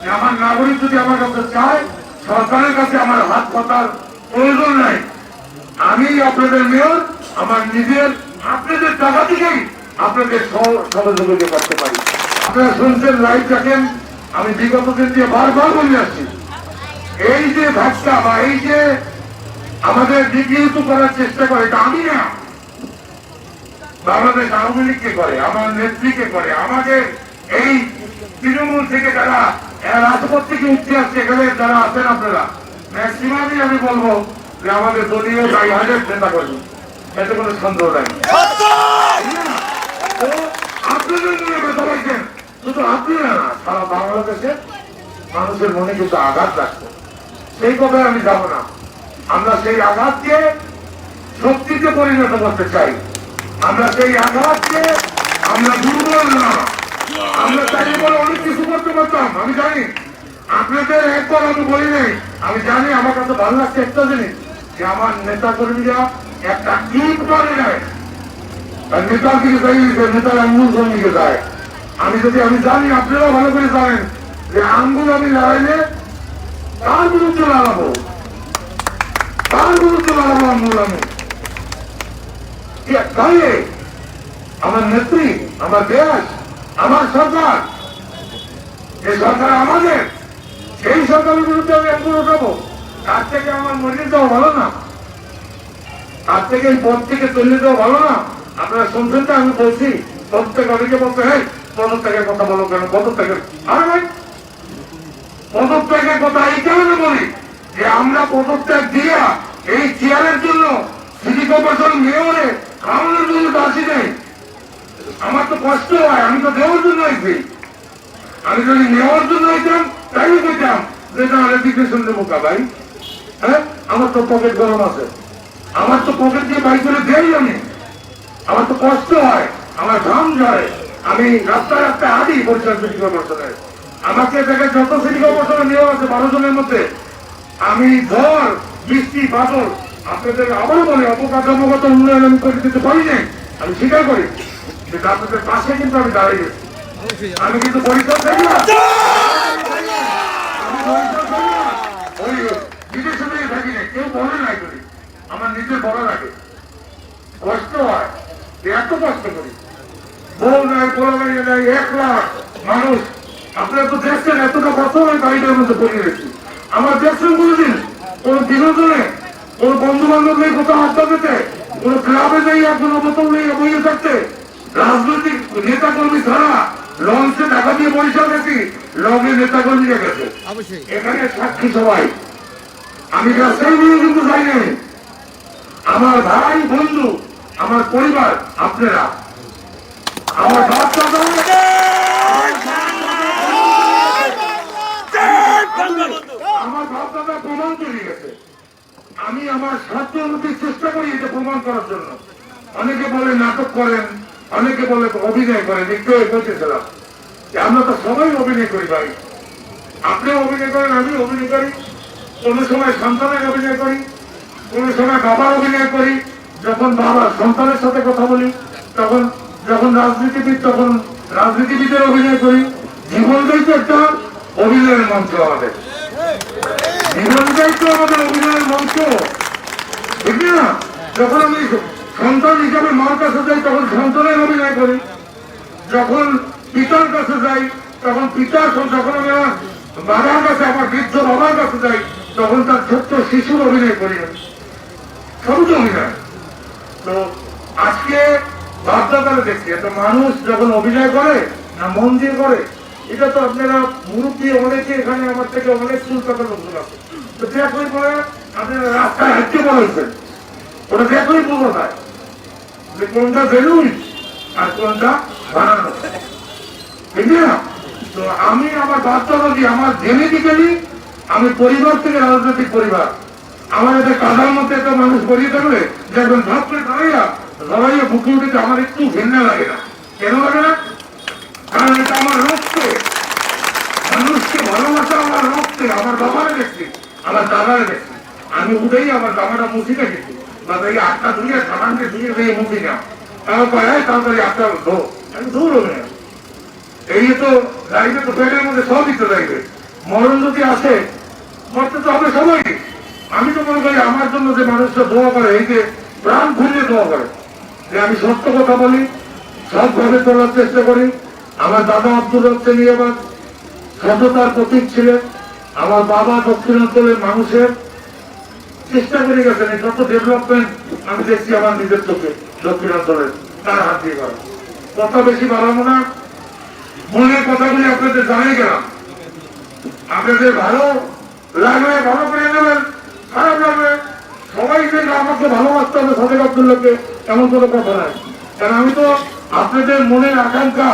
আমার নাগরিক যদি আমার কাছে চায়, সরকারের কাছে আমার হাত পাতার প্রয়োজন নাই। আমি আপনাদের মেয়র, আমার নিজের, আপনাদের টাকা থেকেই আপনাদের সহযোগিতা করতে পারি। আপনারা শুনছেন লাইভ দেখেন, আমি বিগত দিন দিয়ে বারবার বলে আসছি। এই যে ভাবটা বা এই যে আমাদের বিকৃত করার চেষ্টা করে, এটা আমি না। বাংলাদেশ আওয়ামী লীগকে করে, আমার নেত্রীকে করে, আমাদের এই তৃণমূল থেকে যারা এরা রাজপথ থেকে উঠতে আসছে? এখানে যারা আছেন আপনারা ম্যাক্সিমামই আমি বলব যে আমাদের দলীয় গাই হাজার নেতা কর্মী এতে কোনো সন্দেহ নাই। আপনাদের মনে কথা বলছেন শুধু আপনারা না সারা বাংলাদেশের মানুষের মনে কিন্তু আঘাত রাখছে সেই কথায় আমি যাব না। আমরা সেই আঘাতকে শক্তিতে পরিণত করতে চাই। আমরা সেই আঘাতকে আমরা দুর্বল না। আমরা চাইলে বলে অনেক কিছু করতে পারতাম, আমি জানি। আপনাদের একবার আমি বলি নাই, আমি জানি আমার কাছে ভালো লাগছে একটা জিনিস, যে আমার নেতা কর্মীরা একটা ইট মানে নেয়। আর নেতার দিকে চাইছে নেতার আঙ্গুল জমিকে যায় আমি যদি, আমি জানি, আপনারাও ভালো করে জানেন যে আঙ্গুল আমি লড়াইলে তার বিরুদ্ধে লড়াবো তার বিরুদ্ধে লড়াবো আঙ্গুল আমি? আমার নেত্রী, আমার দেশ আমার সরকার, যে সরকার আমাদের, সেই সরকারের বিরুদ্ধে আমি একটু উঠাবো। তার থেকে আমার মরিয়ে দেওয়া ভালো না। তার থেকে এই পদ থেকে চলে দেওয়া ভালো না। আপনারা শুনছেন তো, আমি বলছি প্রত্যেক অনেকে বলতে হ্যাঁ পদত্যাগের কথা বলো কেন? পদত্যাগের আরে ভাই, পদত্যাগের কথা এই কারণে বলি যে আমরা পদত্যাগ দিয়া এই চেয়ারের জন্য সিটি কর্পোরেশন মেয়রে খাওয়ানোর জন্য আসি নেই। আমার তো কষ্ট হয়, আমি তো দেওয়ার জন্য আইছি। আমি যদি নেওয়ার জন্য আইতাম তাই কইতাম যে তাহলে ডিপ্রেশন দেবো কা ভাই? হ্যাঁ? আমার তো পকেট গরম আছে। আমার তো পকেট দিয়ে বাই করে দেই আমি। আমার তো কষ্ট হয়, আমার ঘাম ঝরে। আমি রাস্তায় রাস্তায় হাঁটি পরিষ্কার সিটি কর্পোরেশনের আমাকে দেখে যত সিটি কর্পোরেশনে নেওয়া আছে বারো জনের মধ্যে, আমি ঝড়, বৃষ্টি, বাদল, আপনাদের আবারও বলে অপকাঠামোগত উন্নয়ন আমি করে দিতে পারি নাই। আমি স্বীকার করি। আপনাদের পাশে কিন্তু আমি দাঁড়িয়ে আমি কিন্তু পরিচয় থাকি না। না। ওই বিদেশে থেকে না, কেউ বলে নাই করি। আমার নিজের বড় লাগে কষ্ট হয় এত কষ্ট করি। বউ নাই বড় নাই নাই, এক লাখ মানুষ। আপনারা তো দেখছেন, এতটা বছর আমি বাড়িটার মধ্যে পড়ে গেছি। আমার দেখছেন কোনোদিন? কোন বিনোদনে? কোন বন্ধু বান্ধব নেই, কোথাও আড্ডা পেতে কোন ক্লাবে নেই আর কোনো বোতল নেই বইয়ে থাকতে? রাজনৈতিক নেতা কর্মী ছাড়া লঞ্চে টাকা দিয়ে পয়সা গেছি লঙ্গে নেতা কর্মীরা গেছে এখানে সাক্ষী সবাই। আমি রাস্তায় নিয়ে কিন্তু যাই নাই। আমার ভাই বন্ধু আমার পরিবার আপনারা। আমার বাপ আমার দাদা প্রমাণ করে গেছে। আমি আমার সাধ্য অনুযায়ী চেষ্টা করি এটা প্রমাণ করার জন্য। অনেকে বলে নাটক করেন। অনেকে বলে অভিনয় করেন, একটু বলতেছিলাম যে আমরা তো সবাই অভিনয় করি ভাই। আপনিও অভিনয় করেন আমি অভিনয় করি। কোনো সময় সন্তানের অভিনয় করি, কোনো সময় বাবার অভিনয় করি। যখন বাবা সন্তানের সাথে কথা বলি, তখন যখন রাজনীতিবিদ, তখন রাজনীতিবিদের অভিনয় করি। জীবনটাই তো একটা অভিনয়ের মঞ্চ আমাদের। জীবনটাই তো আমাদের অভিনয়ের মঞ্চ। ঠিক না? যখন আমি সন্তান হিসাবে মার কাছে যাই, তখন সন্তানের অভিনয় করি। যখন পিতার কাছে যাই, তখন পিতার যখন আমি বাবার কাছে, আমার বৃদ্ধ বাবার কাছে যাই, তখন তার ছোট্ট শিশুর অভিনয় করি তো অভিনয়। তো আজকে বাধ্যতালে দেখছি একটা মানুষ যখন অভিনয় করে না মন দিয়ে করে, এটা তো আপনারা মুরব্বী অনেকে এখানে আমার থেকে অনেক চুল কাটা লোকজন আছে। তো দেখলেই পরে আপনারা রাস্তায় হাঁটতে বলেছেন ওটা দেখলেই বোঝা যায়। যে কোনটা বেলুন আর কোনটা বানানো না তো আমি আমার বাস্তবতা আমার জেনেটিক্যালি আমি পরিবার থেকে রাজনৈতিক পরিবার। আমার এতে কাদার মধ্যে একটা মানুষ গড়িয়ে থাকলে দেখবেন ভাব করে দাঁড়াইয়া দাঁড়াইয়া বুকে উঠেছে আমার একটু ঘেন্না লাগে না। কেন লাগে না? কারণ এটা আমার রক্তে। মানুষকে ভালোবাসা আমার রক্তে, আমার বাবারে দেখছি আমার দাদারে দেখছি আমি উঠেই আমার জামাটা মুছি রেখেছি। আটটা ধুয়ে ধুয়ে আটটা ধো। আমি তো মনে করি আমার জন্য যে মানুষটা দোয়া করে, এই যে প্রাণ খুলে দোয়া করে। যে আমি সত্য কথা বলি সবভাবে তোলার চেষ্টা করি। আমার দাদা আব্দুল হচ্ছে নিয়ে আবার সততার প্রতীক ছিলেন। আমার বাবা দক্ষিণাঞ্চলের মানুষের চেষ্টা করে গেছেন যত ডেভেলপমেন্ট আমি দেখছি আমার নিজের চোখে দক্ষিণাঞ্চলের তার হাত দিয়ে করা কথা বেশি বাড়াবো না মনের কথাগুলি আপনাদের জানিয়ে গেলাম। আপনাদের ভালো লাগলে, ভালো করে নেবেন, খারাপ লাগবে সবাই যে আমাকে ভালোবাসতে হবে সদেক আব্দুল্লাহকে, এমন কোনো কথা নাই। কারণ আমি তো আপনাদের মনের আকাঙ্ক্ষা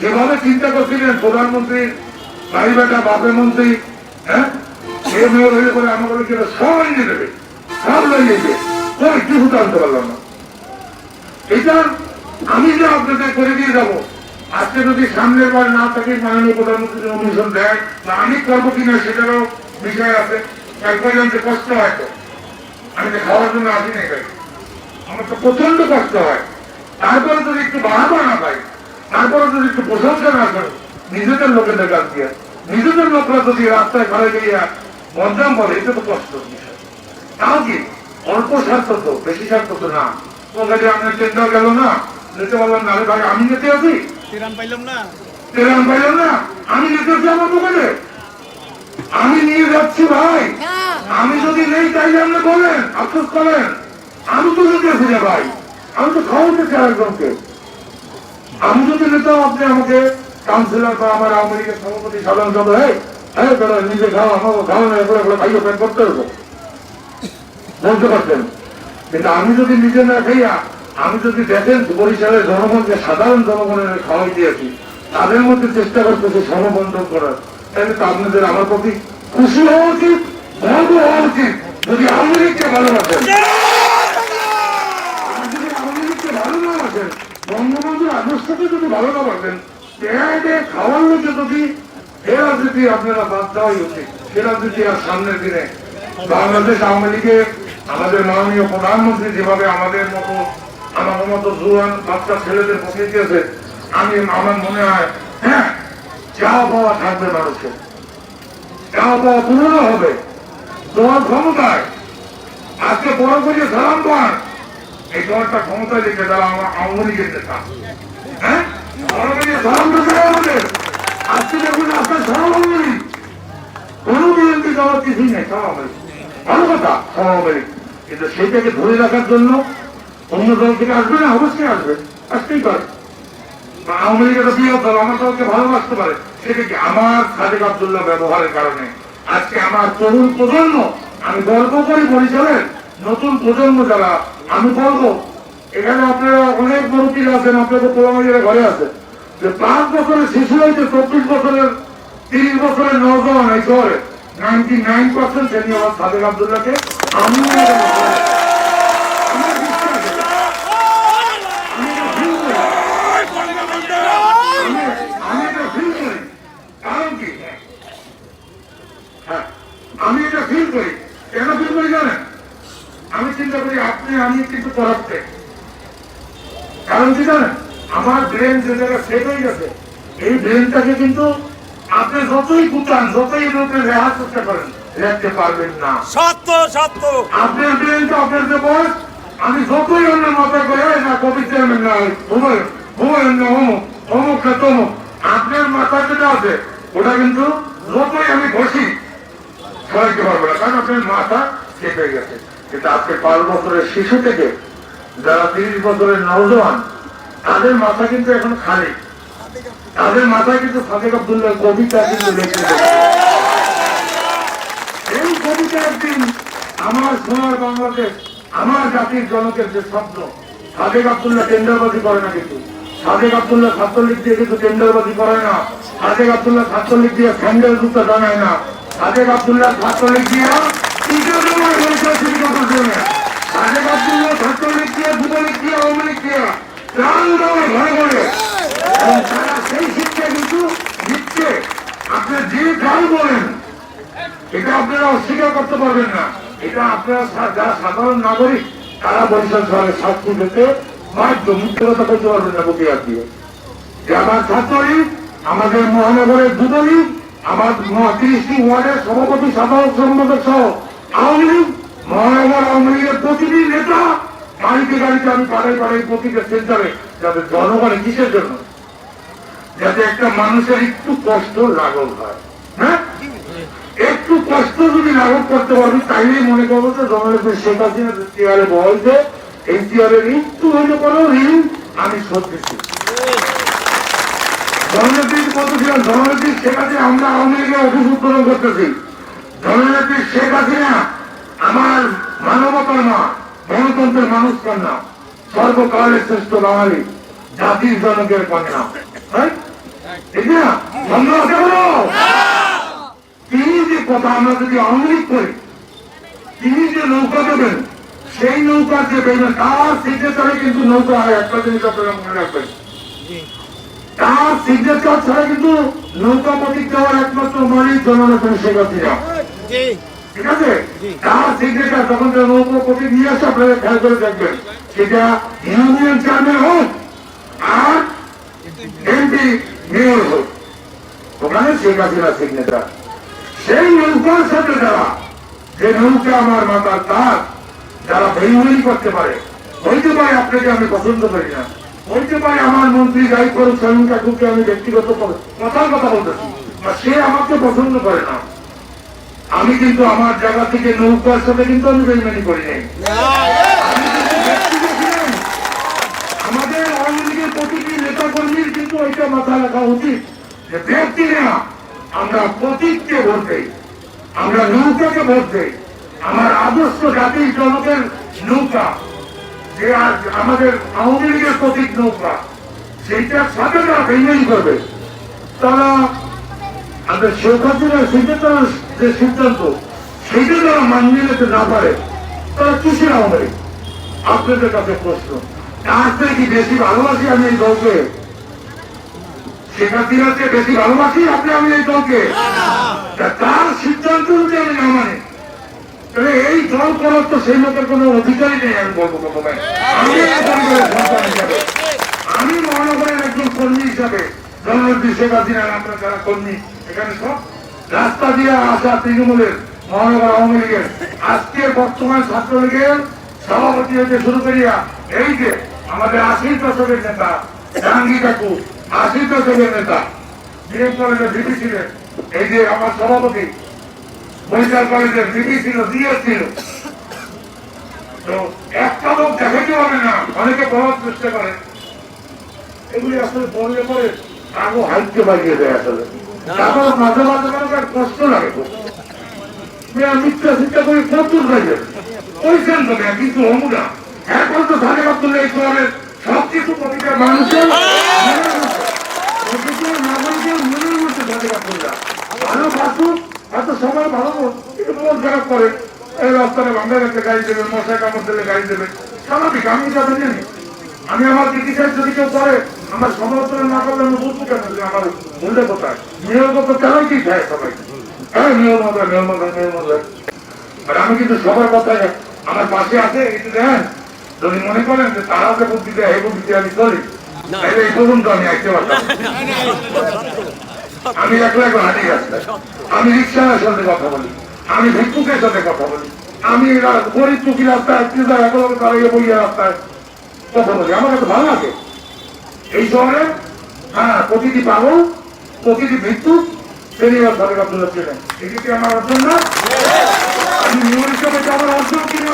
যেভাবে চিন্তা করছিলেন, প্রধানমন্ত্রী ভাই বেটা বাপের মন্ত্রী হ্যাঁ? আমি যে আপনাদের করে দিয়ে যাব, আজকে যদি সামনের বার না থাকে মাননীয় প্রধানমন্ত্রী অনুমোদন দেয় আমি করব কিনা সেটারও বিষয় আছে। তার পর্যন্ত কষ্ট হয় তো। আমি খাওয়ার জন্য আসি না আমার তো প্রচণ্ড কষ্ট হয়। তারপরে যদি একটু বাড়াবো না পাই, তারপরে যদি একটু প্রশংসা না করি, নিজেদের লোকেদের কাছ দিয়ে, নিজেদের লোকরা যদি রাস্তায় ঘরে গিয়ে বদনাম বলে এটা তো কষ্ট। বিষয় তাও অল্প স্বার্থ তো বেশি স্বার্থ তো না। তো কাজে আপনার টেন্ডার গেল না। নিতে পারলাম না ভাই আমি নিতে আছি তিরান পাইলাম না। তেরাম পাইলাম না। আমি নিতে আছি আমার দোকানে? আমি নিয়ে যাচ্ছি ভাই। আমি যদি নেই তাইলে আপনি বলেন আফসোস করেন। আমি তো নিতে আছি না ভাই। আমি তো খাওয়াতে চাই একজনকে আমি যদি নিতাম আপনি আমাকে কাউন্সিলর বা আমার আওয়ামী লীগের সভাপতি সাধারণ সভা হ্যাঁ হ্যাঁ নিজে খাও আমাকে খাও না এগুলো এগুলো খাইয়ে প্যাক করতে হবে বলতে পারতেন কিন্তু আমি যদি নিজে না খাইয়া আমি যদি দেখেন বরিশালের জনগণকে সাধারণ জনগণের খাওয়াই দিয়েছি তাদের মধ্যে চেষ্টা করতেছি সমবন্ধন করার। তাহলে তো আপনাদের আমার প্রতি খুশি হওয়া উচিত গর্ব হওয়া উচিত যদি আওয়ামী লীগকে ভালোবাসেন। যদি আওয়ামী লীগকে ভালো না বাসেন বঙ্গবন্ধুর আদর্শকে যদি ভালো না বাসেন একে খাওয়ার লোকে যদি এ রাজনীতি আপনারা বাদ দেওয়াই উচিত সে রাজনীতি আর সামনের দিনে বাংলাদেশ আওয়ামী লীগের আমাদের মাননীয় প্রধানমন্ত্রী যেভাবে আমাদের মতো, আমার মতো জুয়ান বাচ্চা ছেলেদের পক্ষে দিয়েছে, আমি, আমার মনে হয় চাওয়া পাওয়া থাকবে মানুষের। চাওয়া পাওয়া পূরণ হবে। তোমার ক্ষমতায়। আজকে বড় করে সালাম পান। এই দলটা ক্ষমতায় লিখে দেওয়া আমার আওয়ামী লীগের নেতা। হ্যাঁ? বড় করে সালাম আজকে দেখুন আপনার আওয়ামী কোনো বিএনপি দেওয়ার কিছুই নেই লীগ। ভালো কথা আওয়ামী কিন্তু সেইটাকে ধরে রাখার জন্য অন্য দল থেকে আসবে না? অবশ্যই আসবে। আসতেই পারে। আওয়ামী লীগের বৃহৎ দল, আমার দলকে ভালোবাসতে পারে। সেটা কি আমার সাদেক আবদুল্লাহ ব্যবহারের কারণে? আজকে আমার তরুণ প্রজন্ম, আমি গর্ব করি বরিশালের নতুন প্রজন্ম যারা, আমি বলব, এখানে আপনারা অনেক মুরব্বী আছেন, আপনাদের পোলামাইয়ের ঘরে আছে যে পাঁচ বছরের শিশু হয়েছে, চব্বিশ বছরের, তিরিশ বছরের নজন এই শহরে। নাইনটি নাইন পার্সেন্ট শ্রেণি আমার সাদেক আবদুল্লাহকে আমি আমার বিশ্বাস আছে। আমি এটা feel করি। আমি আমি এটা ফিল করি কারণ কি হ্যাঁ, আমি এটা ফিল করি কেন ফিল করি জানেন আমি চিন্তা করি আপনি আমি কিন্তু পড়াচ্ছে কারণ কি জানেন আমার যে সেট হয়ে গেছে। এই ব্রেনটাকে কিন্তু আপনি যতই কুতান যতই রূপে রেহার চেষ্টা করেন রাখতে পারবেন না। সত্য সত্য। আপনার ব্রেনটা আপনার যে বয়স আমি যতই অন্য মাথায় করে না কবি চেয়ারম্যান না হুমায়ুন হুমায়ুন না অমুক অমুক না তমুক। আপনার মাথা যেটা আছে ওটা কিন্তু যতই আমি ঘষি সরাইতে পারব না কারণ আপনার মাথা চেপে গেছে। কিন্তু আজকে পাঁচ বছরের শিশু থেকে যারা তিরিশ বছরের নওজোয়ান তাদের মাথা কিন্তু এখন খালি। তাদের মাথায় কিন্তু সাদেক আবদুল্লাহ কবিতা কিন্তু লিখে এই কবিতা একদিন আমার সোনার বাংলাদেশ, আমার জাতির জনকের যে শব্দ সাদেক আবদুল্লাহ টেন্ডারবাজি করে না কিন্তু। সাদেক আবদুল্লাহ ছাত্রলীগ দিয়ে কিন্তু টেন্ডারবাজি করে না। সাদেক আবদুল্লাহ ছাত্রলীগ দিয়ে স্যান্ডেল জুতা জানায় না। সাদেক আবদুল্লাহ ছাত্রলীগ দিয়ে ইটা জমায় হয়েছে সিদ্ধান্ত জন্য সাদেক আবদুল্লাহ ছাত্রলীগ দিয়ে যুবলীগ দিয়ে আওয়ামী লীগ দিয়ে ঘরে ঘরে তারা সেই শিক্ষা কিন্তু দিচ্ছে আপনি যে যাই বলেন, এটা আপনারা অস্বীকার করতে পারবেন না। এটা আপনারা যারা সাধারণ নাগরিক, তারা বরিশাল শহরে সাক্ষী পেতে বাধ্য মুখ্য কথা বলতে পারবেন না বুকে হাত দিয়ে। যে আমার ছাত্রলীগ আমাদের মহানগরের যুবলীগ আমার তিরিশটি ওয়ার্ডের সভাপতি, সাধারণ সম্পাদক সহ আওয়ামী লীগ, মহানগর আওয়ামী লীগের প্রতিটি নেতা গাড়িতে গাড়িতে আমি পাড়াই পাড়াই প্রতিটা সেন্টারে যাতে জনগণে কিসের জন্য? যাতে একটা মানুষের একটু কষ্ট লাঘব হয়। হ্যাঁ? একটু কষ্ট যদি লাঘব করতে পারবি তাইলেই মনে করব যে জনগণের শেখ হাসিনা যে চেয়ারে বলছে এই চেয়ারের একটু হইলে কোনো ঋণ আমি শোধ দিচ্ছি। জননেত্রী বলতেছিলাম জননেত্রী শেখ হাসিনা, আমরা আওয়ামী লীগের অফিস উত্তোলন করতেছি। জননেত্রী শেখ হাসিনা আমার মানবতার মা। গণতন্ত্রের মানুষ কন্যা সর্বকালের শ্রেষ্ঠ বাঙালি, জাতির জনকের কন্যা। বলো তিনি যে কথা আমরা যদি লীগ করি, তিনি যে নৌকা দেবেন, সেই নৌকা যে দেবেন, তার সিগনেচারে কিন্তু নৌকা হয়, একটা জিনিস আপনারা মনে রাখবেন। তার সিগনেচার ছাড়া কিন্তু নৌকা প্রতীক দেওয়ার একমাত্র মালিক জননেত্রী শেখ হাসিনা। ঠিক আছে? তার সিগনেচার যখন নৌকা নিয়ে আসে, আপনারা খেয়াল করে দেখবেন। সেটা ইউনিয়ন চেয়ারম্যান হোক আর এমপি মেয়র হোক। ওখানে শেখ হাসিনা সিগনেচার সেই নৌকার সাথে যারা, যে নৌকা আমার মাতার তার, যারা বেইমানি করতে পারে, হইতে পারে আপনাকে আমি পছন্দ করি না। হইতে পারে আমার মন্ত্রী গাই করুক স্বামী কাকুকে আমি ব্যক্তিগত কথার কথা বলতেছি সে আমাকে পছন্দ করে না। আমি কিন্তু আমার জায়গা থেকে নৌকার সাথে কিন্তু আমি বেইমানি করি নাই। আমাদের আওয়ামী লীগের প্রতিটি নেতা কর্মীর কিন্তু ওইটা মাথায় রাখা উচিত যে ব্যক্তি না আমরা প্রতীককে ভোট দেই, আমরা নৌকাকে ভোট দেই আমার আদর্শ জাতির জনকের নৌকা, যে আজ আমাদের আওয়ামী লীগের প্রতীক নৌকা সেইটার সাথে তারা বেইমানি করবে তারা আমাদের শেখ হাসিনার সিদ্ধান্ত যে সিদ্ধান্ত সেইটা তারা মানিয়ে নিতে না পারে, তারা কিসের আওয়ামী আপনাদের কাছে প্রশ্ন। তার থেকে বেশি ভালোবাসি আমি এই দলকে? শেখ হাসিনাকে বেশি ভালোবাসি আপনি আমি এই দলকে? তার সিদ্ধান্ত যদি আমি না মানি, তাহলে এই দল করার তো সেই লোকের কোনো অধিকারই নেই, আমি বলব প্রথমে। আমি আমি মহানগরের একজন কর্মী হিসাবে জননেত্রী শেখ হাসিনার আপনার যারা কর্মী, এখানে সব রাস্তা দিয়ে আসা তৃণমূলের, মহানগর আওয়ামী লীগের। আজকে বর্তমান ছাত্রলীগের সভাপতি হতে শুরু করিয়া এই যে আমাদের আশির দশকের নেতা, জাহাঙ্গীর কাকু, আশির দশকের নেতা, বিএম কলেজের ভিপি ছিলেন, এই যে আমার সভাপতি বৈশাল কলেজের ভিপি ছিল ডিএস ছিল। তো একটা লোক দেখাতে পারে না, অনেকে বলার চেষ্টা করে। এগুলি আসলে বললে পরে আরও হাইটকে বাড়িয়ে দেয় আসলে। তারপর মাঝে মাঝে মাঝে কষ্ট লাগে মিথ্যা শিক্ষা করে প্রচুর লাগে ওইখান তো কিন্তু হমু না এখন তো ধারে তুলে এই শহরের সব কিছু প্রতিটা মানুষের মনের মধ্যে, প্রতিটা নাগরিকের মনের মধ্যে ধারে তুললা ভালো বাসুক হয়তো সবাই ভালো কিন্তু মন খারাপ করে। এই রাস্তাটা ভাঙ্গা গাড়ি দেবে মশাই কামড় দিলে গাড়ি দেবে। স্বাভাবিক আমি তাদের জানি আমি আমার ক্রিটিসাইজ যদি কেউ করে আমার সমালোচনা না করলে আমি বুঝব কেন যে আমার মূল্য কোথায়? নিয়ম তো চালাই কি? চায় সবাই। হ্যাঁ নিয়ম হবে নিয়ম হবে নিয়ম হবে। আর আমি কিন্তু সবার কথায় আমার পাশে আছে একটু দেখেন যদি মনে করেন যে তারা যে বুদ্ধি দেয় এই বুদ্ধিতে আমি চলি তাহলে এই পর্যন্ত আমি আসতে পারতাম। আমি একলা একলা হাঁটি রাস্তায় আমি রিক্সার সাথে কথা বলি আমি ভিক্ষুকের সাথে কথা বলি আমি গরিব টুকি রাস্তায় একটু এখন দাঁড়িয়ে বইয়া রাস্তায় আমার কাছে ভালো লাগে। এই শহরে হ্যাঁ প্রতিটি প্রতিটি আমার অর্জন কিনে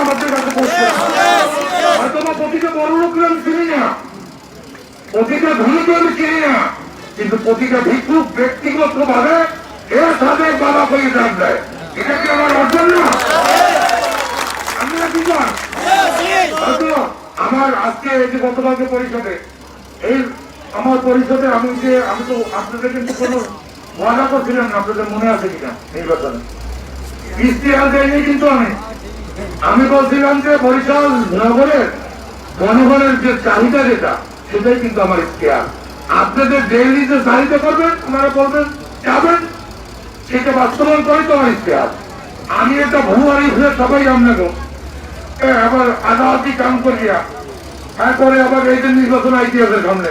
কিন্তু প্রতিটা ভিক্ষুক ব্যক্তিগত ভাবে এর সাথে বাবা দেয় এটা কি আমার অর্জন না? না আমার আজকে এই যে গতকালকে পরিষদে, এই আমার পরিষদে আমি যে, আমি তো আপনাদের কিন্তু কোনো ওয়াদা করছিলাম না, আপনাদের মনে আছে কিনা নির্বাচনে? ইস্তিহার দেয়নি কিন্তু আমি। আমি বলছিলাম যে বরিশাল নগরের জনগণের যে চাহিদা যেটা, সেটাই কিন্তু আমার ইতিহাস আপনাদের ডেইলি যে চাহিদা করবেন, ওনারা বলবেন, যাবেন। সেটা বাস্তবায়ন করে তো আমার ইতিহাস আমি এটা ভুয়ারি হয়ে সবাই আপনাকে আবার কাম করিয়া। তারপরে আবার এই যে নির্বাচন সামনে।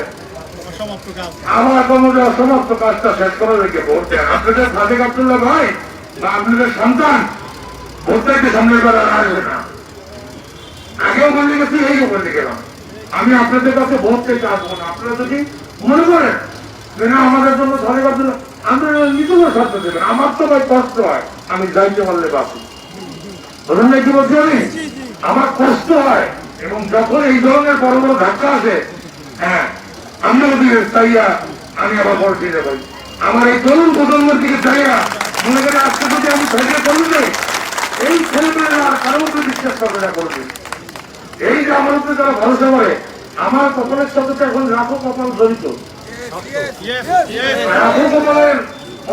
আমার কমরে অসমাপ্ত কাজটা শেষ করে রেখে ভোট দেন আপনাদের সাদেক ভাই বা আপনাদের সন্তান সামনের বেলা আসবে না। আগেও গেছি, এই গেলাম। আমি আপনাদের কাছে ভোট চাইতে আসব না। আপনারা যদি মনে করেন যে না, আমাদের জন্য সাদেক আপনারা নিজেও শর্ত দেবেন। আমার তো ভাই কষ্ট হয়। আমি যাইতে পারলে না কি বলছি আমি আমার কষ্ট হয় এবং যখন এই ধরনের বড় বড় ধাক্কা আসে হ্যাঁ আমরা ওদিকে চাইয়া আমি আবার বড় ফিরে পাই আমার এই তরুণ প্রজন্মের দিকে চাইয়া মনে করে আজকে যদি আমি ধৈর্য করলে এই ছেলেমেয়েরা আর কারোর উপরে বিশ্বাস করবে না করবে এই যে আমার উপরে যারা ভরসা করে, আমার কপালের সাথে তো এখন রাখো কপাল জড়িত। রাখো কপালের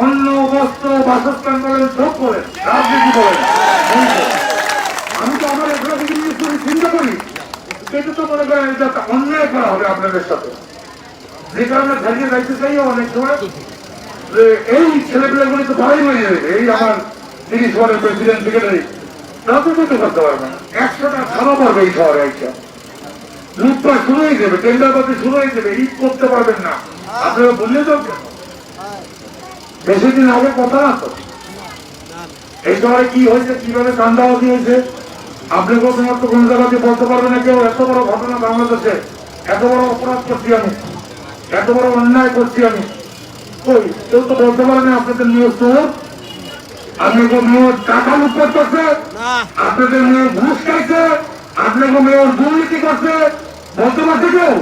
অন্ন, বস্ত্র, বাসস্থান বলেন, সব বলেন, রাজনীতি জড়িত। আমি তো আমার এগুলো থেকে জিনিস করে কিন্তু তো মনে করেন এটা অন্যায় করা হবে আপনাদের সাথে। যে কারণে ভেঙে যাইতে চাই অনেক সময়, যে এই ছেলেপেলেগুলি তো ভালোই হয়ে যাবে এই আমার তিরিশ ওয়ার্ডের প্রেসিডেন্ট সেক্রেটারি তারা তো করতে পারবে না। একশোটা খাওয়া পারবে এই শহরে একটা লুটপাট শুরু হয়ে যাবে, টেন্ডারবাজি শুরু হয়ে যাবে, ঈদ করতে পারবেন না। আপনারা বললে তো বেশি দিন আগে কথা না তো এই সময় কি হয়েছে, কীভাবে কান্দাবাজি হয়েছে? আপনি তোমার তো কোন জায়গাতে বলতে পারবে না কেউ? এত বড় ঘটনা বাংলাদেশে। এত বড় অপরাধ করছি আমি। এত বড় অন্যায় করছি আমি। কই? কেউ তো বলতে পারে না আপনাদের মেয়ে চোর আপনাদের মেয়ে টাকা না। আপনাদের মেয়ে ঘুষ খাইছে। আপনাদের মেয়ে দুর্নীতি করছে। বলতে পারছে কেউ?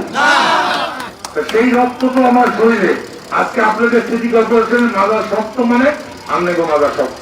তো সেই রক্ত তো আমার শরীরে। আজকে আপনাদের সিটি কর্পোরেশনের মাদার শক্ত মানে আপনাদের মাদার শক্ত।